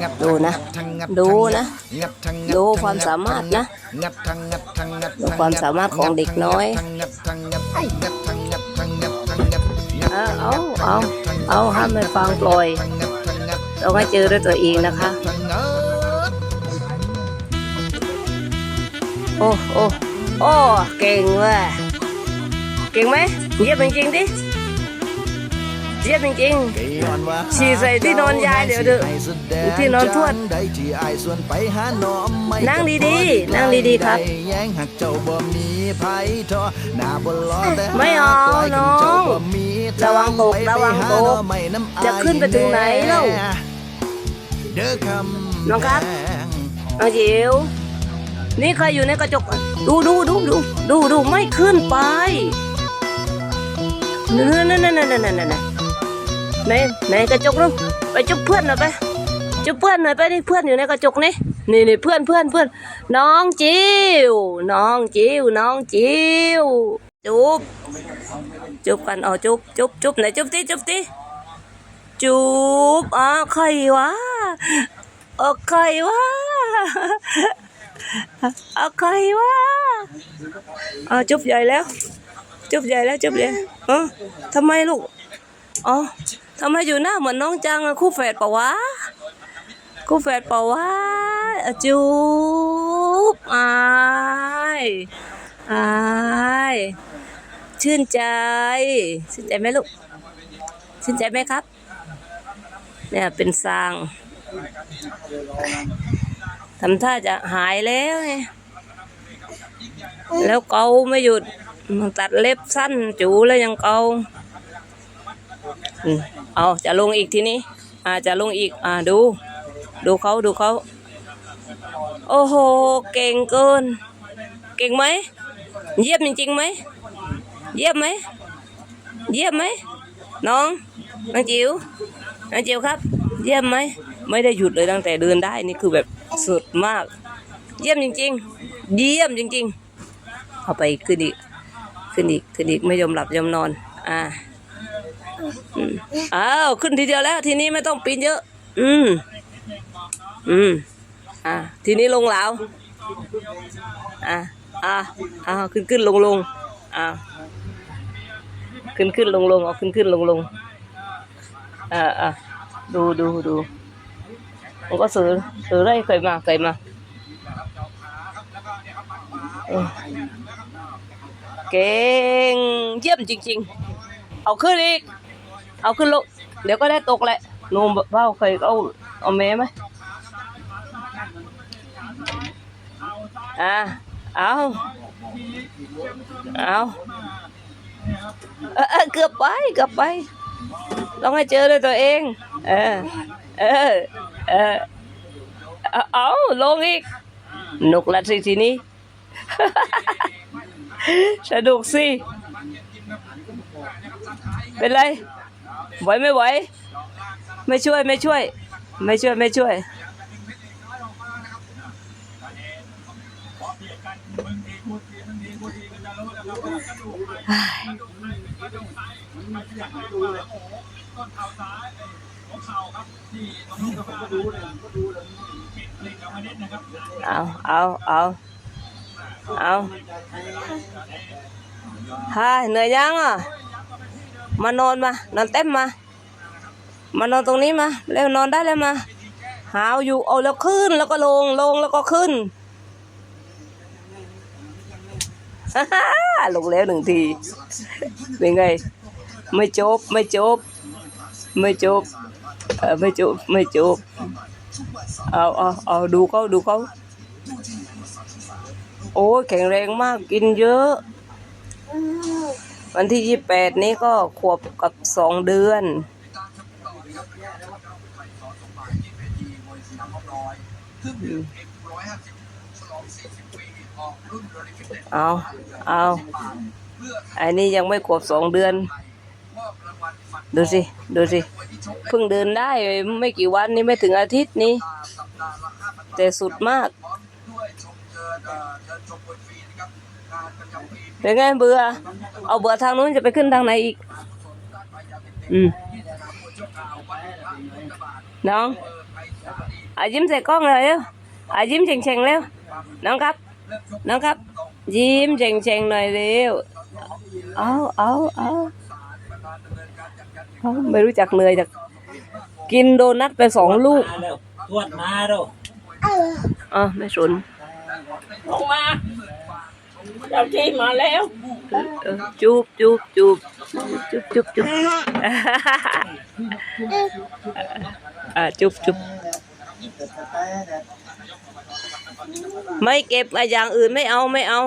งัดดูนะทั้งงัดดูนะงัดทั้งงัดูทั้งความสามารถนะงัดทั้งงัดทั้งงัดดูความสามารถของเด็กน้อยทั้งงัดทั้งงัดงัดทั้งงัดทั้งงัดทั้งงัดงัดเอาเอาเอาเอาห้ามไม่ฟังปล่อยทั้งงัดทั้งงัดต้องให้เจอด้วยตัวเองนะคะทั้งงัดโอ้โอ้โอ้เก่งเว่ะเก่งไหมเยี่ยมจริงๆดิ เยี่ยมจริงฉี่ใส่ที่นอนยายเดี๋ยวเดี๋ยวที่นอนทวด นั่งดีๆ นั่งดีๆครับแย้งหักเจ้าบ่มีไผทอหน้าบ่รอแต่ไม่เอาน้องระวังตกระวังตกจะขึ้นไปถึงไหนเล่าเด้อคำน้องครับแพงๆเอาจิ๋วนี่ใครอยู่ในกระจก ดูดูดูดูดูดูไม่ขึ้นไปนั่นนั่นนั่นนั่นนั่น นั่นนั่นในในกระจกนู้นไปจุ๊บเพื่อนหน่อยไปจุ๊บเพื่อนหน่อยไปนี่เพื่อนอยู่ในกระจกนี่นี่นี่เพื่อนเพื่อนเพื่อนน้องจิ๋วน้องจิ๋วน้องจิ๋วจุ๊บจุ๊บกันเอจุ๊บจุ๊บจุ๊บไหนจุ๊บติจุ๊บติจุ๊บอ่าใครวะเออใครวะเอาใครวะอ่าจุ๊บใหญ่แล้ว จุ๊บใหญ่แล้วจุ๊บใหญ่เออทำไมลูก อ๋อทำไมอยู่หน้าเหมือนน้องจังอะคู่แฝดปล่าวะ คู่แฝดปล่าวะจุ๊บอายอายชื่นใจ ชื่นใจไหมลูก ชื่นใจไหมครับ เนี่ยเป็นซางทำท่าจะหายแล้วไงแล้วเกาไม่หยุดมันตัดเล็บสั้นจูแล้วยังเกา เอาจะลงอีกทีนี้อาจะลงอีกอ่าดู ดูเขาดูเขาโอ้โห เก่งเกิน เก่งไหม เยี่ยมจริงๆไหม เยี่ยมไหม เยี่ยมไหม น้องน้องจิ๋วน้องจิ๋วครับ เยี่ยมไหม ไม่ได้หยุดเลยตั้งแต่เดินได้นี่คือแบบสุดมาก เยี่ยมจริง ๆ เยี่ยมจริง ๆ เอาไปขึ้นอีก ขึ้นอีก ขึ้นอีก ไม่ยอมหลับยอมนอน อ่า อ้าวขึ้นทีเดียวแล้ว ทีนี้ไม่ต้องปีนเยอะ อืม อืม อ่า ทีนี้ลงเหลาอ่าอ่าอ่าขึ้นขึ้นลงลงอ่าขึ้นขึ้นลงลงเอาขึ้นขึ้นลงลงอ่าอ่าดูดูดูมันก็ซื้อซื้อได้เคยมาเคยมาเออเก่งเยี่ยมจริง ๆ เอาขึ้นอีก เอาขึ้นลงเดี๋ยวก็ได้ตกแหละหนูเบ้าเคยเอาเอาแม่ไหมอ่าเอาเอาเออเกือบไปเกือบไปต้องให้เจอด้วยตัวเอง เออ เออ เออ เอาเอาลงอีกหนุกละสิทีนี้สนุกสิ เป็นไร ไหวไม่ไหว ไม่ช่วยไม่ช่วย ไม่ช่วยไม่ช่วย เอาเอาเอาเอาฮาเหนื่อยยังอะ มานอนมานอนเต็มมา มานอนตรงนี้มาเร็วนอนได้แล้วมา หาวอยู่เอาแล้วขึ้นแล้วก็ลงลงแล้วก็ขึ้นลงแล้วหนึ่งทีเป็นไง ไม่จบไม่จบ ไม่จบไม่จบไม่จบเอาเอาเอาดูเขาดูเขาโอ้แข็งแรงมากกินเยอะ วันที่ยี่แปดนี้ก็ขวบกับสองเดือน เอาเอาอันนี้ยังไม่ขวบสองเดือน ดูสิ ดูสิ เพิ่งเดินได้ไม่กี่วันนี้ไม่ถึงอาทิตย์นี้ แต่สุดมาก เป็นไงเบื่อ เอาเบื่อทางนู้นจะไปขึ้นทางไหนอีก อืมน้องอะยิ้มใส่กล้องเลยเร็วอะยิ้มเฉ่งๆเร็วน้องครับ น้องครับ ยิ้มเฉ่งๆหน่อยเร็วเอาเอาเอาเอาไม่รู้จักเหนื่อยจากกินโดนัทไปสองลูกมาเร็วทวดมาเร็วอะไม่สนลงมา เจ้าที่มาแล้วจูบจูบจูบจูบจูบจูบอะจูบจูบไม่เก็บอะอย่างอื่นไม่เอาไม่เอา